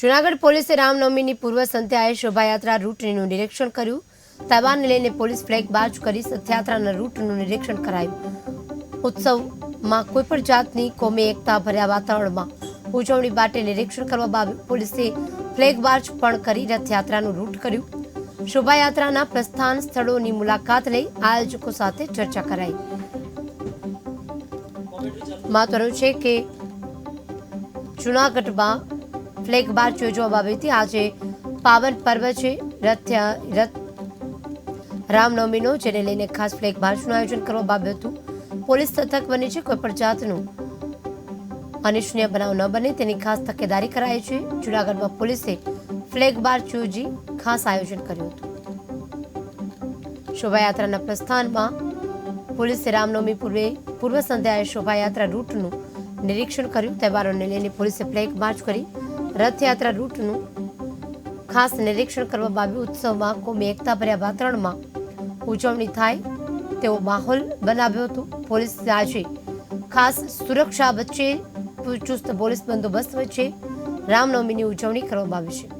જુનાગઢ પોલીસે રામનવમીની પૂર્વ સંધ્યાએ શોભાયાત્રા રૂટનું નિરીક્ષણ કર્યું. તાબાને લઈને પોલીસ ફ્લેગ બાજ કરી રથયાત્રાના રૂટનું નિરીક્ષણ કરાયું. ઉત્સવમાં કોઈપણ જાતની કોમી એકતા ભર્યા વાતાવરણમાં ઉજવણી માટે નિરીક્ષણ કરવામાં આવ્યું. પોલીસે ફ્લેગ માર્ચ પણ કરી રથયાત્રાનું રૂટ કર્યું. શોભાયાત્રાના પ્રસ્થાન સ્થળોની મુલાકાત લઈ આયોજકો સાથે ચર્ચા કરાઈ. મહત્વનું છે કે જુનાગઢમાં ફ્લેગ બાર્ચ યોજવામાં આવી હતી. આજે પાવન પર્વ છે. રથ્ય રથ રામનવમીનો, જેને લઈને ખાસ ફ્લેગ માર્ચનું આયોજન કરવામાં આવ્યું હતું. પોલીસ તથક બની છે, કોઈ પણ જાતનું અનિચ્છનીય બનાવ ન બને. તેની ખાસ તકેદારી કરાઈ છે. જુનાગઢમાં પોલીસે ફ્લેગ માર્ચ યોજી ખાસ આયોજન કર્યું હતું. શોભાયાત્રાના પ્રસ્થાનમાં પોલીસે રામનવમી પૂર્વે, પૂર્વ સંધ્યાએ શોભાયાત્રા રૂટનું નિરીક્ષણ કર્યું. તહેવારોને લઈને પોલીસે ફ્લેગ માર્ચ કરી રથયાત્રા રૂટનું ખાસ નિરીક્ષણ કરવા બાબી ઉત્સવમાં કોમી એકતાભર્યા વાતાવરણમાં ઉજવણી થાય તેવો માહોલ બનાવ્યો હતો. પોલીસ આજે ખાસ સુરક્ષા વચ્ચે ચુસ્ત પોલીસ બંદોબસ્ત વચ્ચે રામનવમીની ઉજવણી કરવામાં આવી છે.